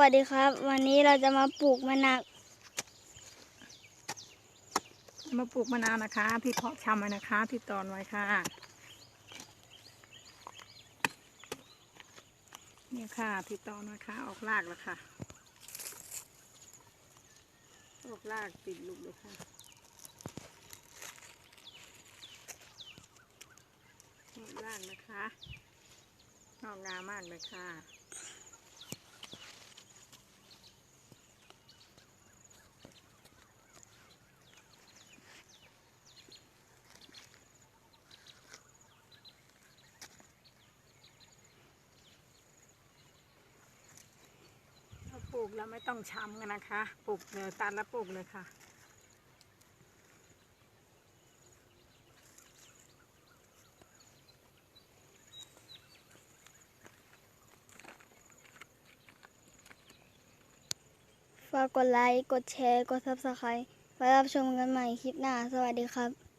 วัสดีครับ วันนี้เราจะมาปลูกมะนาวมาปลูกมะนาวนะคะ ที่เพาะชำนะคะ ที่ตอนไว้ค่ะ นี่ค่ะที่ตอนไว้ค่ะออกรากแล้วค่ะ ออกรากติดลูกเลยค่ะออกรากนะคะงอกงามมากเลยค่ะ ปลูกแล้วไม่ต้องช้ำกันนะคะ ปลูกเตัดแล้วปลูกเลยค่ะ ฝากกดไลค์ กดแชร์ กดซับสไครต์ไว้รับชมกันใหม่คลิปหน้า สวัสดีครับ